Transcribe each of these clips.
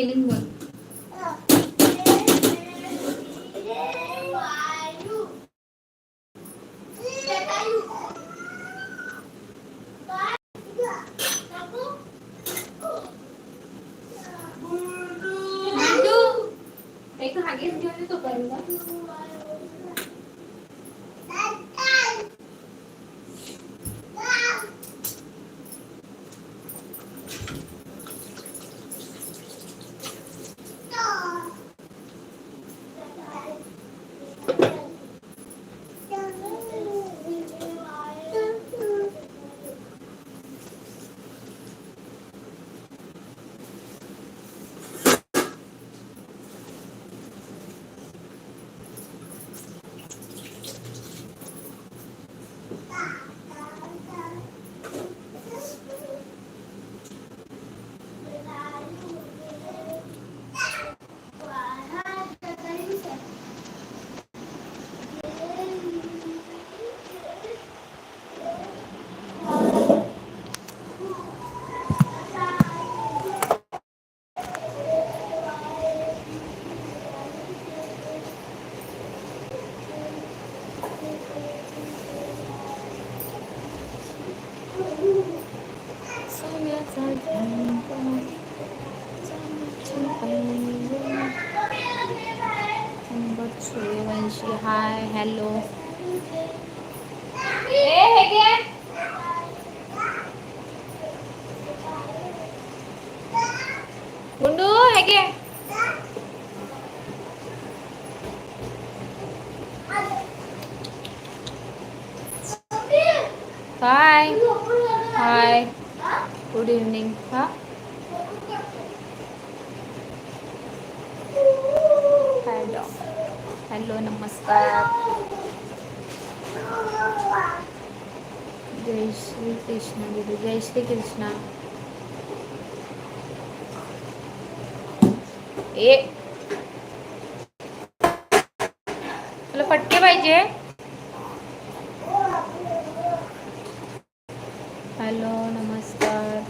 Spelling बोल नंदू एक हागीच घेऊन येतो पर्यंत सूर्यवंशी हाय हॅलो हे घे. गुंडू हे घे. हाय हाय गुड इव्हनिंग हा हॅलो हॅलो नमस्कार जय श्री कृष्ण दीदी जय श्री कृष्ण ए तुला फटके पाहिजे हॅलो नमस्कार।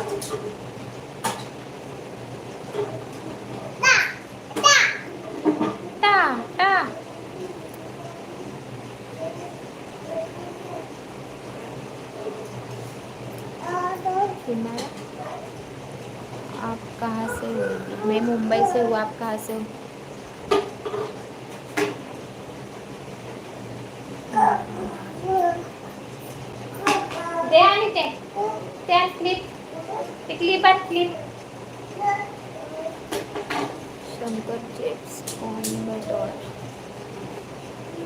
आप कहाँ से हो? मैं मुंबई से हूँ आप कहाँ से हो? त्या क्लिप ते क्लिप आण clip Shankar chips on butter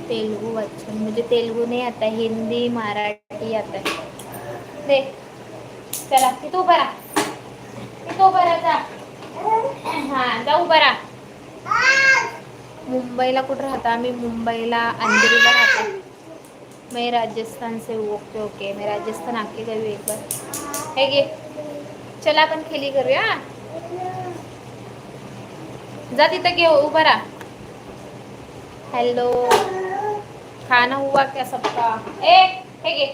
Telugu अच्छा मुझे तेलुगु नहीं आता हिंदी मराठी आता. है दे. चला तिथं उभं राहा. तिथं उभं राहा जा. हा जा उभं राहा. मुंबईला कुठं राहता? आम्ही मुंबईला अंधेरीला राहतो. मैं राजस्थान से हूँ ओके ओके मैं राजस्थान आके गई हूँ एक बार। है गे चला आपण खेली करूया जा तिथं घे हो, उभं राहा. हॅलो खाना हुआ क्या सबका? ए हे घे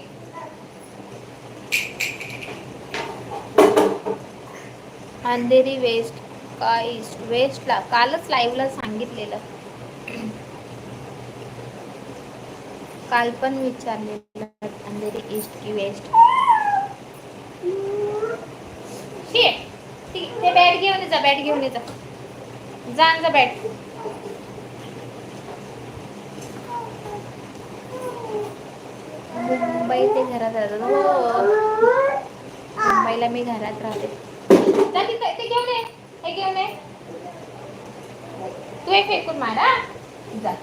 अंधेरी वेस्ट का ईस्ट वेस्टला कालच लाईव्हला सांगितलेलं. काल पण विचारलेलं अंधेरी ईस्ट की वेस्ट ठीक आहे ठीक आहे. ते बॅट घेऊन ये जा बॅट घेऊन ये जा. जा जा बॅट मुंबई ते घरात राहतात. हो. मुंबईला मी घरात राहते. ते घेऊन ये. हे घेऊन ये. तू हे फेकून मारा जा.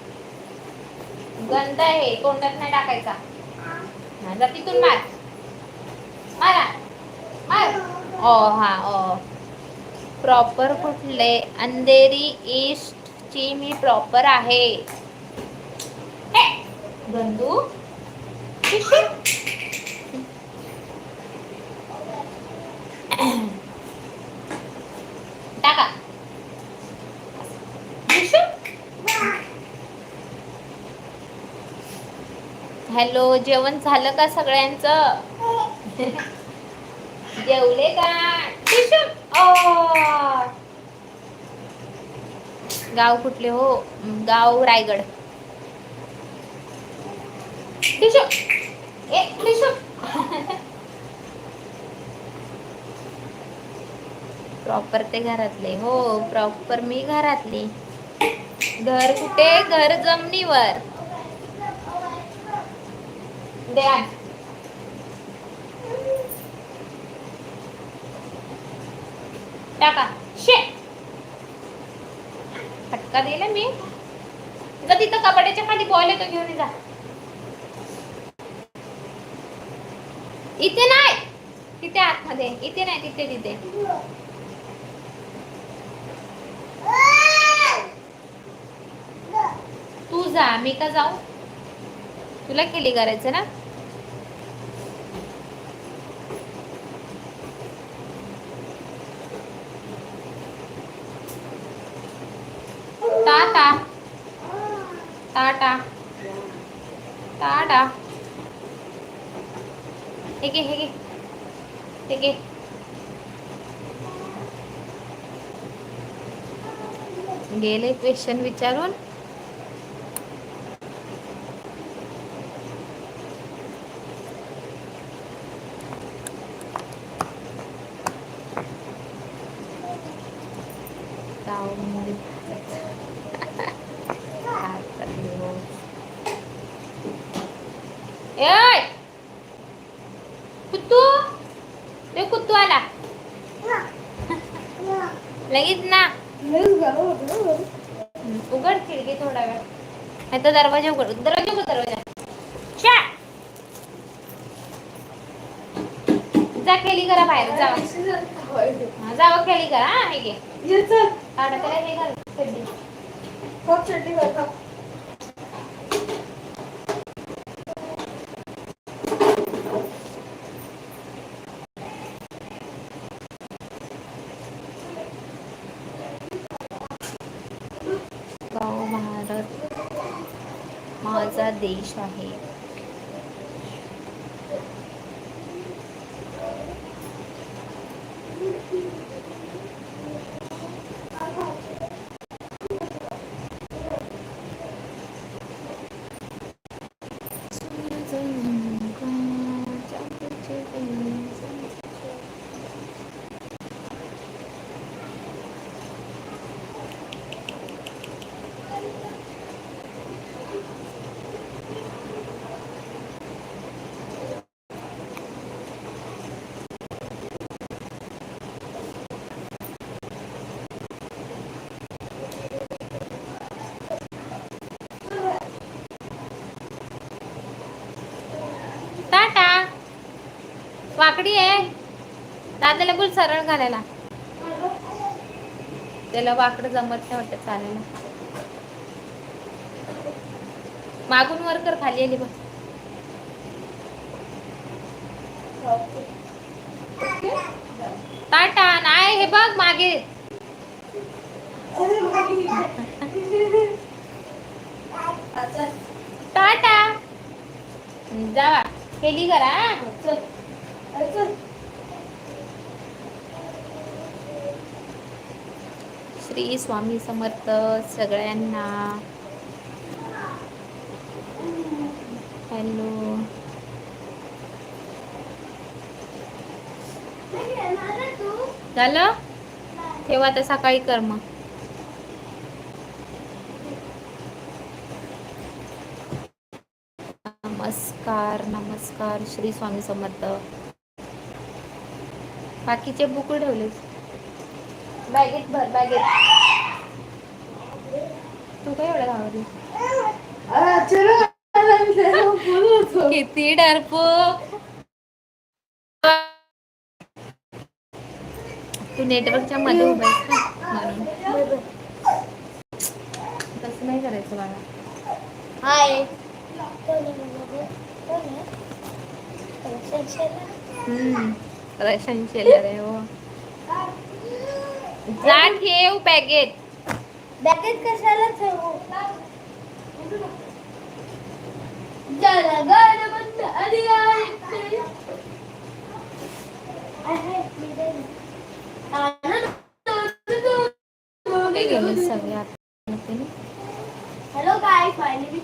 गंध आहे तोंडात नाही टाकायचा. माझा तिथून मार. मारा. मार. ओ हा ओ प्रॉपर कुठले? अंधेरी ईस्ट ची मी प्रॉपर आहे. हे, हॅलो जेवण झालं का सगळ्यांचं? जेवले का? गाव कुठले हो? गाव रायगड. ए प्रॉपर ते घरातले हो प्रॉपर मी घरातली. घर कुठे? घर जमिनीवर. द्या टाका शे फटका दिला मी. जा तिथं कपाट्याच्या खाली बॉल येतो घेऊन जा. इथे नाही. तिथे आतमध्ये. इथे नाही तिथे तिथे. तू जा मी का जाऊ? तुला केली करायचं ना टाटा टाटा टाटा हे घे हे घे. हे घे. गेले क्वेश्चन विचारून. गावामध्ये भारतातले हो. एय कुत्तू ते कुत्तू आला लगेच ना उघड खिडकी थोडा वेळ. नाही तर दरवाजा उघड. दरवाजा उघड दरवाजा. जा खेळी करा बाहेर जावा हा, जावा खेळी करा. हा हे घे. काढा त्याला हे घाल. चड्डी. गाव माझा देश आहे टाटा वाकडी आहे. दादाला बोल सरळ घालायला. त्याला वाकडं जमत नाही वाटत चालायला. मागून वर कर खाली आली बघ. टाटा नाही हे बघ मागे. टाटा जावा केली करा चल. श्री स्वामी समर्थ सगळ्यांना. हॅलो. झालं? ठेवा तर सकाळी कर मग. नमस्कार नमस्कार श्री स्वामी समर्थ. बाकीचे बुक ठेवले बॅगेत भर बॅगेत तू काय एवढं घाबरली? किती डरपोक तू नेटवर्कच्या मध्ये उभा म्हणून. तसं नाही करायचं मला हाय हम्म. रशन शेलर आहे हो जा ठेव बॅगेत बॅगेत कशाला ठेवू जरा गाणं बंद आणि ऐकते. आहे, मी देईन. कुठे गेले सगळे आता? हॅलो गाय फायनली